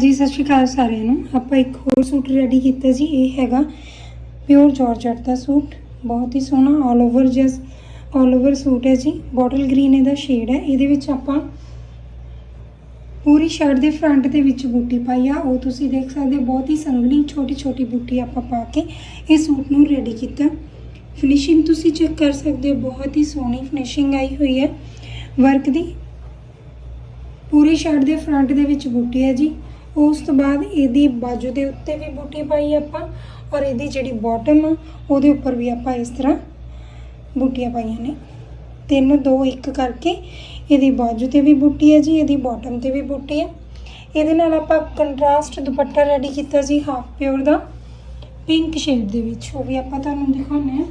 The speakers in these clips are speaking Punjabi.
ਹਾਂਜੀ, ਸਤਿ ਸ਼੍ਰੀ ਅਕਾਲ ਸਾਰਿਆਂ ਨੂੰ। ਆਪਾਂ ਇੱਕ ਹੋਰ ਸੂਟ ਰੈਡੀ ਕੀਤਾ ਜੀ, ਇਹ ਹੈਗਾ ਪਿਓਰ ਜਾਰਜਟ ਦਾ ਸੂਟ। ਬਹੁਤ ਹੀ ਸੋਹਣਾ ਆਲ ਓਵਰ ਜਸ ਆਲ ਓਵਰ ਸੂਟ ਹੈ ਜੀ। ਬੋਟਲ ਗ੍ਰੀਨ ਇਹਦਾ ਸ਼ੇਡ ਹੈ। ਇਹਦੇ ਵਿੱਚ ਆਪਾਂ ਪੂਰੀ ਸ਼ਰਟ ਦੇ ਫਰੰਟ ਦੇ ਵਿੱਚ ਬੂਟੀ ਪਾਈ ਆ। ਉਹ ਤੁਸੀਂ ਦੇਖ ਸਕਦੇ ਹੋ, ਬਹੁਤ ਹੀ ਸੰਘਣੀ ਛੋਟੀ ਛੋਟੀ ਬੂਟੀ ਆਪਾਂ ਪਾ ਕੇ ਇਹ ਸੂਟ ਨੂੰ ਰੈਡੀ ਕੀਤਾ। ਫਿਨਿਸ਼ਿੰਗ ਤੁਸੀਂ ਚੈੱਕ ਕਰ ਸਕਦੇ ਹੋ, ਬਹੁਤ ਹੀ ਸੋਹਣੀ ਫਿਨਿਸ਼ਿੰਗ ਆਈ ਹੋਈ ਹੈ। ਵਰਕ ਦੀ ਪੂਰੀ ਸ਼ਰਟ ਦੇ ਫਰੰਟ ਦੇ ਵਿੱਚ ਬੂਟੀ ਹੈ ਜੀ। ਉਸ ਤੋਂ ਬਾਅਦ ਇਹਦੀ ਬਾਜੂ ਦੇ ਉੱਤੇ ਵੀ ਬੂਟੀ ਪਾਈ ਆਪਾਂ ਔਰ ਇਹਦੀ ਜਿਹੜੀ ਬਾਟਮ ਆ, ਉਹਦੇ ਉੱਪਰ ਵੀ ਆਪਾਂ ਇਸ ਤਰ੍ਹਾਂ ਬੂਟੀਆਂ ਪਾਈਆਂ ਨੇ। ਤਿੰਨ, ਦੋ, ਇੱਕ ਕਰਕੇ ਇਹਦੀ ਬਾਜੂ ਤੇ ਵੀ ਬੂਟੀ ਹੈ ਜੀ, ਇਹਦੀ ਬਾਟਮ ਤੇ ਵੀ ਬੂਟੀ ਹੈ। ਇਹਦੇ ਨਾਲ ਆਪਾਂ ਕੰਟਰਾਸਟ ਦੁਪੱਟਾ ਰੈਡੀ ਕੀਤਾ ਜੀ ਹਾਫ ਪਿਓਰ ਦਾ। ਪਿੰਕ ਸ਼ੇਡ ਦੇ ਵਿੱਚ, ਉਹ ਵੀ ਆਪਾਂ ਤੁਹਾਨੂੰ ਦਿਖਾਉਂਦੇ ਹਾਂ।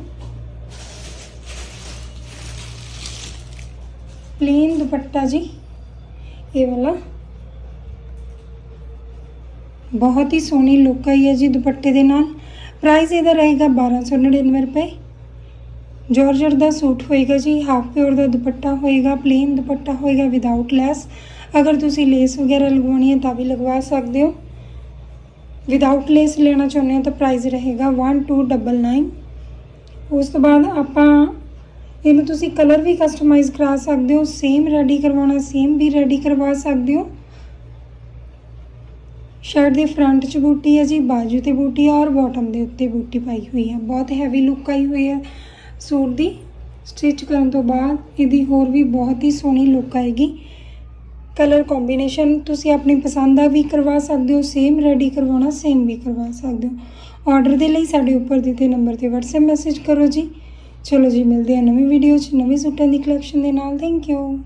ਪਲੇਨ ਦੁਪੱਟਾ ਜੀ, ਇਹ ਵਾਲਾ। ਬਹੁਤ ਹੀ ਸੋਹਣੀ ਲੁੱਕ ਆਈ ਹੈ ਜੀ ਦੁਪੱਟੇ ਦੇ ਨਾਲ। ਪ੍ਰਾਈਸ ਇਹਦਾ ਰਹੇਗਾ 1299 ਰੁਪਏ। ਜਾਰਜਟ ਦਾ ਸੂਟ ਹੋਏਗਾ ਜੀ ਹਾਫ ਪਿਓਰ ਦਾ ਦੁਪੱਟਾ ਹੋਏਗਾ ਪਲੇਨ ਦੁਪੱਟਾ ਹੋਏਗਾ ਵਿਦਆਊਟ ਲੈਸ ਅਗਰ ਤੁਸੀਂ ਲੇਸ ਵਗੈਰਾ ਲਗਵਾਉਣੀ ਹੈ ਤਾਂ ਵੀ ਲਗਵਾ ਸਕਦੇ ਹੋ। ਵਿਦਆਊਟ ਲੇਸ ਲੈਣਾ ਚਾਹੁੰਦੇ ਹੋ ਤਾਂ ਪ੍ਰਾਈਸ ਰਹੇਗਾ 1299 ਉਸ ਤੋਂ ਬਾਅਦ ਆਪਾਂ ਇਹਨੂੰ ਤੁਸੀਂ ਕਲਰ ਵੀ ਕਸਟਮਾਈਜ਼ ਕਰਾ ਸਕਦੇ ਹੋ ਸੇਮ ਰੈਡੀ ਕਰਵਾਉਣਾ ਸੇਮ ਵੀ ਰੈਡੀ ਕਰਵਾ ਸਕਦੇ ਹੋ। ਸ਼ਰਟ ਦੇ ਫਰੰਟ 'ਚ ਬੂਟੀ ਹੈ ਜੀ, ਬਾਜੂ ਤੇ ਬੂਟੀ ਹੈ ਔਰ ਬਾਟਮ ਦੇ ਉੱਤੇ ਬੂਟੀ ਪਾਈ ਹੋਈ ਹੈ ਬਹੁਤ ਹੈਵੀ ਲੁੱਕ ਆਈ ਹੋਈ ਹੈ ਸੂਟ ਦੀ। ਸਟਿਚ ਕਰਨ ਤੋਂ ਬਾਅਦ ਇਹਦੀ ਹੋਰ ਵੀ ਬਹੁਤ ਹੀ ਸੋਹਣੀ ਲੁੱਕ ਆਏਗੀ। ਕਲਰ ਕੰਬੀਨੇਸ਼ਨ ਤੁਸੀਂ ਆਪਣੀ ਪਸੰਦ ਦਾ ਵੀ ਕਰਵਾ ਸਕਦੇ ਹੋ ਸੇਮ ਰੈਡੀ ਕਰਵਾਉਣਾ ਸੇਮ ਵੀ ਕਰਵਾ ਸਕਦੇ ਹੋ। ਆਰਡਰ ਦੇ ਲਈ ਸਾਡੇ ਉੱਪਰ ਦਿੱਤੇ ਨੰਬਰ ਤੇ WhatsApp ਮੈਸੇਜ ਕਰੋ ਜੀ। ਚਲੋ ਜੀ, ਮਿਲਦੇ ਆ ਨਵੀਂ ਵੀਡੀਓ 'ਚ, ਨਵੇਂ ਸੂਟਾਂ ਦੀ ਕਲੈਕਸ਼ਨ ਦੇ ਨਾਲ। Thank you